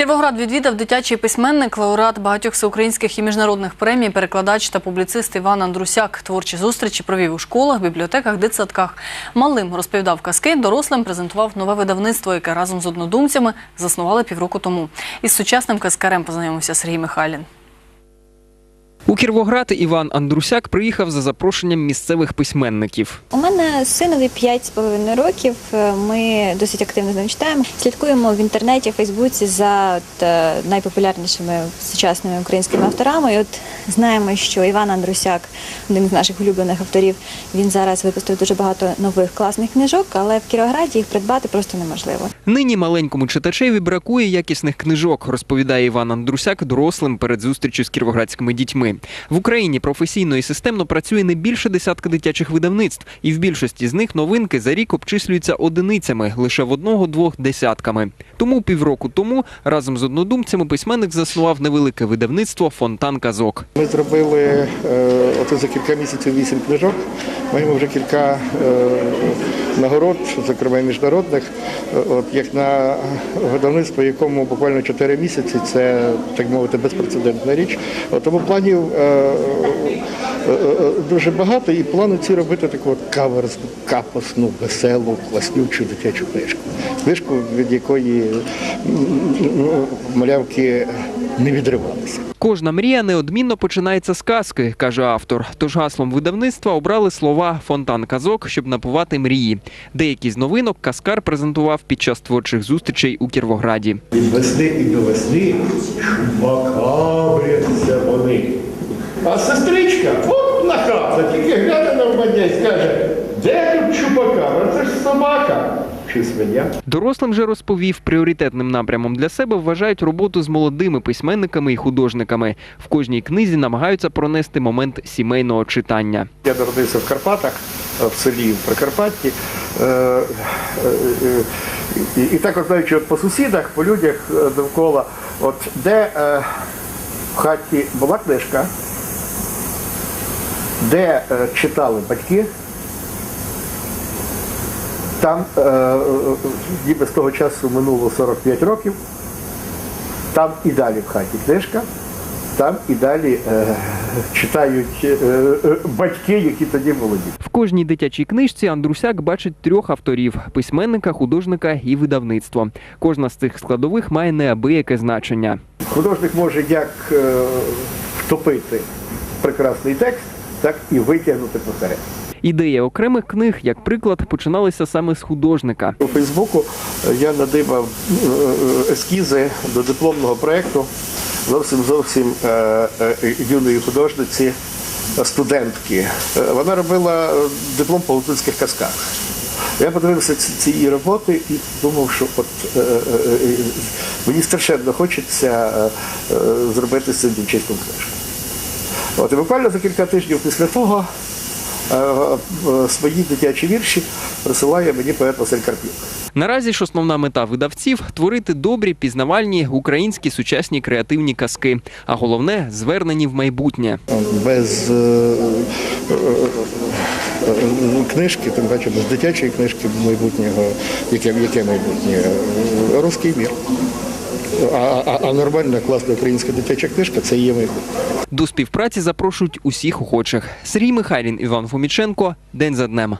Кіровоград відвідав дитячий письменник, лауреат багатьох всеукраїнських і міжнародних премій, перекладач та публіцист Іван Андрусяк. Творчі зустрічі провів у школах, бібліотеках, дитсадках. Малим розповідав казки, дорослим презентував нове видавництво, яке разом з однодумцями заснували півроку тому. Із сучасним казкарем познайомився Сергій Михайлін. У Кіровоград Іван Андрусяк приїхав за запрошенням місцевих письменників. У мене синові 5,5 років. Е, Ми досить активно з ним читаємо. Слідкуємо в інтернеті, Фейсбуці за от, е, найпопулярнішими сучасними українськими авторами. І от знаємо, що Іван Андрусяк, один з наших улюблених авторів, він зараз випустив дуже багато нових класних книжок, але в Кіровограді їх придбати просто неможливо. Нині маленькому читачеві бракує якісних книжок, розповідає Іван Андрусяк дорослим перед зустрічю з кіровоградськими дітьми. В Україні професійно і системно працює не більше десятка дитячих видавництв, і в більшості з них новинки за рік обчислюються одиницями, лише в одного-двох десятками. Тому півроку тому разом з однодумцями письменник заснував невелике видавництво Фонтан казок. Ми зробили е, за кілька місяців вісім книжок. Маємо вже кілька е, нагород, зокрема міжнародних, Е, от як на видавництво, якому буквально 4 місяці це так мовити безпрецедентна річ. От, тому планів дуже багато, і плани ці робити таку от каверзну, капосну, веселу, класнючу дитячу книжку. Книжку, від якої м, малявки не відривалися. Кожна мрія неодмінно починається з казки, каже автор. Тож гаслом видавництва обрали слова Фонтан казок, щоб напувати мрії. Деякі з новинок Каскар презентував під час творчих зустрічей у Кіровограді. Від весни і до весни шумакабряться вони. А сестричка, от тільки гляне на вбання і скаже, де тут чупакабра? Це ж собака чи свиня. Дорослим же розповів, пріоритетним напрямом для себе вважають роботу з молодими письменниками і художниками. В кожній книзі намагаються пронести момент сімейного читання. Я народився в Карпатах, в селі в Прикарпатті. Е, е, е, І, так, от знаючи, от по сусідах, по людях довкола, от де в хаті була книжка, де е, читали батьки, там е, е, ніби з того часу минуло 45 років, там і далі в хаті книжка, там і далі е, читають е, е, батьки, які тоді діти. В кожній дитячій книжці Андрусяк бачить трьох авторів: письменника, художника і видавництво. Кожна з цих складових має неабияке значення. Художник може як е, втопити прекрасний текст, так і витягнути посеред. Ідея окремих книг, як приклад, починалися саме з художника. У Фейсбуку е, я надибав е, е, ескізи до дипломного проєкту зовсім зовсім юної художниці, студентки. Вона робила диплом по гуцульських казках. Я подивився ці, її роботи і думав, що от е, е, е, мені страшенно хочеться е, е, зробити з цим дівчиськом книжку. От і буквально за кілька тижнів після того е, е, свої дитячі вірші присилає мені поет Василь Карпюк. Наразі ж основна мета видавців творити добрі, пізнавальні українські сучасні креативні казки, а головне звернені в майбутнє. без е, е, е, книжки, тим паче без дитячої книжки майбутнього, яке, яке майбутнє, Е, русський мір. А, нормальна класна українська дитяча книжка це є вихід. До співпраці запрошують усіх охочих. Сергій Михайлін, Іван Фоміченко. День за днем.